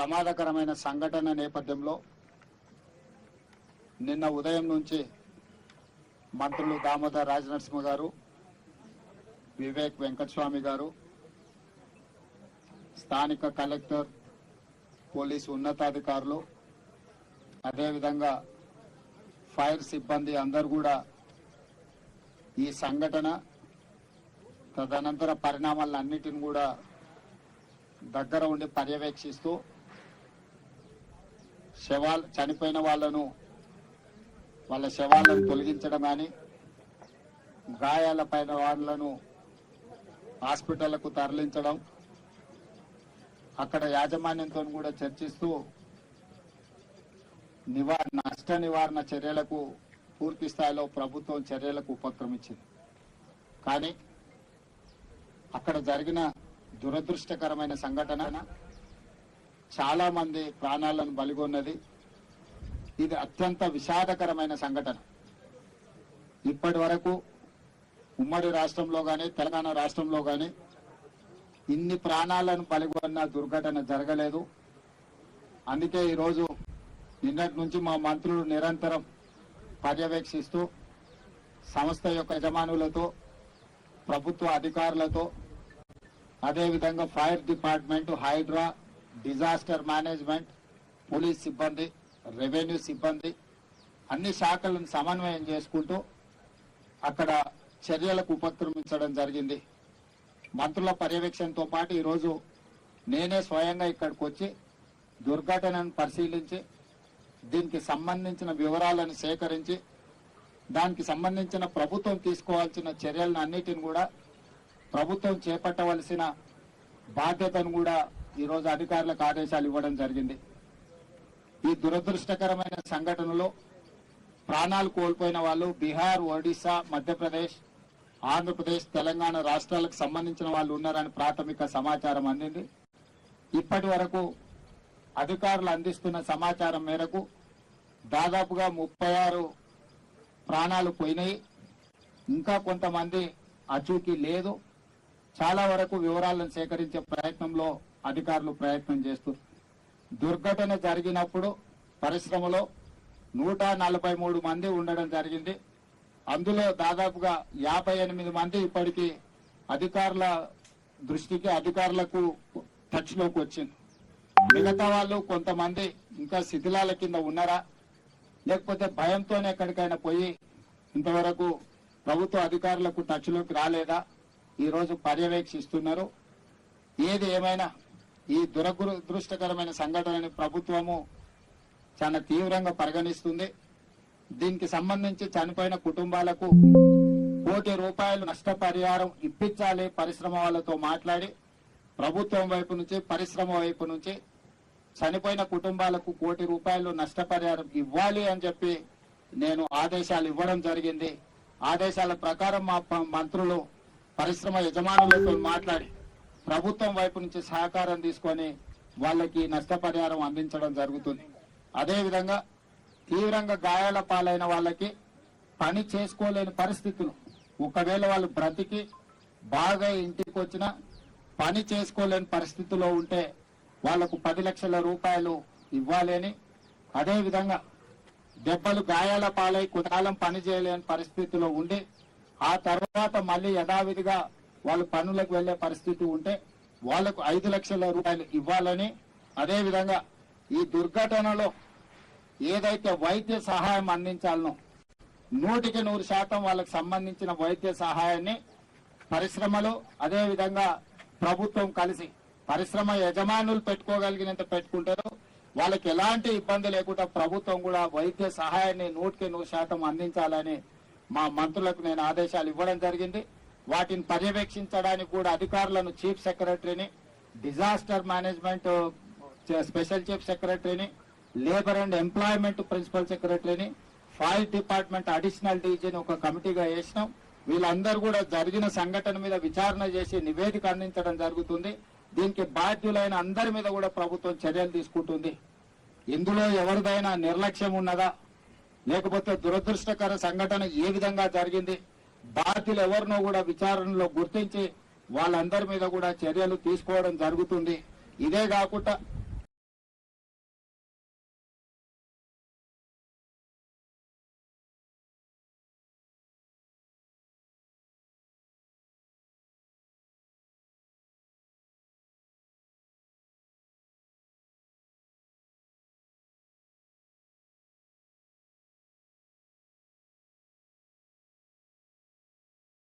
ప్రమాదకరమైన సంఘటన నేపథ్యంలో నిన్న ఉదయం నుంచి మంత్రులు దామోదర్ రాజనరసింహ గారు వివేక్ వెంకటస్వామి గారు స్థానిక కలెక్టర్ పోలీసు ఉన్నతాధికారులు అదేవిధంగా ఫైర్ సిబ్బంది అందరు కూడా ఈ సంఘటన తదనంతర పరిణామాలన్నిటిని కూడా దగ్గర ఉండి పర్యవేక్షిస్తూ శవాలు చనిపోయిన వాళ్ళను వాళ్ళ శవాలను తొలగించడం కానీ గాయాల పైన వాళ్ళను హాస్పిటళ్ళకు తరలించడం అక్కడ యాజమాన్యంతో కూడా చర్చిస్తూ నివార నష్ట నివారణ చర్యలకు పూర్తి స్థాయిలో ప్రభుత్వం చర్యలకు ఉపక్రమించింది. కానీ అక్కడ జరిగిన దురదృష్టకరమైన సంఘటన చాలా మంది ప్రాణాలను బలిగొన్నది. ఇది అత్యంత విషాదకరమైన సంఘటన. ఇప్పటి వరకు ఉమ్మడి రాష్ట్రంలో కానీ తెలంగాణ రాష్ట్రంలో కానీ ఇన్ని ప్రాణాలను పలిగొన్న దుర్ఘటన జరగలేదు. అందుకే ఈరోజు నిన్నటి నుంచి మా మంత్రులు నిరంతరం పర్యవేక్షిస్తూ సంస్థ యొక్క యజమానులతో ప్రభుత్వ అధికారులతో అదేవిధంగా fire department Hydraa disaster management police సిబ్బంది రెవెన్యూ సిబ్బంది అన్ని శాఖలను సమన్వయం చేసుకుంటూ అక్కడ చర్యలకు ఉపక్రమించడం జరిగింది. మంత్రుల పర్యవేక్షణతో పాటు ఈరోజు నేనే స్వయంగా ఇక్కడికి వచ్చి దుర్ఘటనను పరిశీలించి దీనికి సంబంధించిన వివరాలను సేకరించి దానికి సంబంధించిన ప్రభుత్వం తీసుకోవాల్సిన చర్యలను అన్నిటిని కూడా ప్రభుత్వం చేపట్టవలసిన బాధ్యతను కూడా ఈరోజు అధికారులకు ఆదేశాలు ఇవ్వడం జరిగింది. ఈ దురదృష్టకరమైన సంఘటనలో ప్రాణాలు కోల్పోయిన వాళ్ళు బీహార్ ఒడిశా మధ్యప్రదేశ్ ఆంధ్రప్రదేశ్ తెలంగాణ రాష్ట్రాలకు సంబంధించిన వాళ్ళు ఉన్నారని ప్రాథమిక సమాచారం అందింది. ఇప్పటి వరకు అధికారులు అందిస్తున్న సమాచారం మేరకు దాదాపుగా ముప్పై ఆరు ప్రాణాలు పోయినాయి. ఇంకా కొంతమంది అచూకీ లేదు. చాలా వరకు వివరాలను సేకరించే ప్రయత్నంలో అధికారులు ప్రయత్నం చేస్తున్నారు దుర్ఘటన జరిగినప్పుడు పరిశ్రమలో నూట నలభై మూడు మంది ఉండడం జరిగింది. అందులో దాదాపుగా యాభై ఎనిమిది మంది ఇప్పటికీ అధికారుల దృష్టికి అధికారులకు టచ్లోకి వచ్చింది. మిగతా వాళ్ళు కొంతమంది ఇంకా శిథిలాల కింద ఉన్నారా? లేకపోతే భయంతోనే ఎక్కడికైనా పోయి ఇంతవరకు ప్రభుత్వ అధికారులకు టచ్లోకి రాలేదా? ఈరోజు పర్యవేక్షిస్తున్నారు. ఏది ఏమైనా ఈ దురదృష్టకరమైన సంఘటనని ప్రభుత్వము చాలా తీవ్రంగా పరిగణిస్తుంది. దీనికి సంబంధించి చనిపోయిన కుటుంబాలకు కోటి రూపాయలు నష్టపరిహారం ఇప్పించాలి పరిశ్రమ వాళ్ళతో మాట్లాడి ప్రభుత్వం వైపు నుంచి పరిశ్రమ వైపు నుంచి చనిపోయిన కుటుంబాలకు కోటి రూపాయలు నష్టపరిహారం ఇవ్వాలి అని చెప్పి నేను ఆదేశాలు ఇవ్వడం జరిగింది. ఆదేశాల ప్రకారం మా మంత్రులు పరిశ్రమ యజమానులతో మాట్లాడి ప్రభుత్వం వైపు నుంచి సహకారం తీసుకొని వాళ్ళకి నష్టపరిహారం అందించడం జరుగుతుంది. అదేవిధంగా తీవ్రంగా గాయాల పాలైన వాళ్ళకి పని చేసుకోలేని పరిస్థితులు. ఒకవేళ వాళ్ళు బ్రతికి బాగా ఇంటికి వచ్చిన పని చేసుకోలేని పరిస్థితిలో ఉంటే వాళ్ళకు పది లక్షల రూపాయలు ఇవ్వాలని అదేవిధంగా దెబ్బలు గాయాల పాలై కొంతకాలం పని చేయలేని పరిస్థితిలో ఉండి ఆ తర్వాత మళ్ళీ యథావిధిగా వాళ్ళు పనులకు వెళ్ళే పరిస్థితి ఉంటే వాళ్ళకు ఐదు లక్షల రూపాయలు ఇవ్వాలని అదేవిధంగా ఈ దుర్ఘటనలో ఏదైతే వైద్య సహాయం అందించాలనో నూటికి నూరు శాతం వాళ్ళకి సంబంధించిన వైద్య సహాయాన్ని పరిశ్రమలు అదేవిధంగా ప్రభుత్వం కలిసి పరిశ్రమ యజమానులు పెట్టుకోగలిగినంత పెట్టుకుంటారు. వాళ్ళకి ఎలాంటి ఇబ్బంది లేకుండా ప్రభుత్వం కూడా వైద్య సహాయాన్ని నూటికి నూరు శాతం అందించాలని మా మంత్రులకు నేను ఆదేశాలు ఇవ్వడం జరిగింది. వాటిని పర్యవేక్షించడానికి కూడా అధికారులను చీఫ్ సెక్రటరీని డిజాస్టర్ మేనేజ్మెంట్ స్పెషల్ చీఫ్ సెక్రటరీని లేబర్ అండ్ ఎంప్లాయ్మెంట్ ప్రిన్సిపల్ సెక్రటరీని ఫైర్ డిపార్ట్మెంట్ అడిషనల్ డీజీని ఒక కమిటీగా వేసినాం. వీళ్ళందరూ కూడా జరిగిన సంఘటన మీద విచారణ చేసి నివేదిక అందించడం జరుగుతుంది. దీనికి బాధ్యులైన అందరి మీద కూడా ప్రభుత్వం చర్యలు తీసుకుంటుంది. ఇందులో ఎవరిదైనా నిర్లక్ష్యం ఉన్నదా? లేకపోతే దురదృష్టకర సంఘటన ఏ విధంగా జరిగింది? బాధ్యులు ఎవరినో కూడా విచారణలో గుర్తించి వాళ్ళందరి మీద కూడా చర్యలు తీసుకోవడం జరుగుతుంది. ఇదే కాకుండా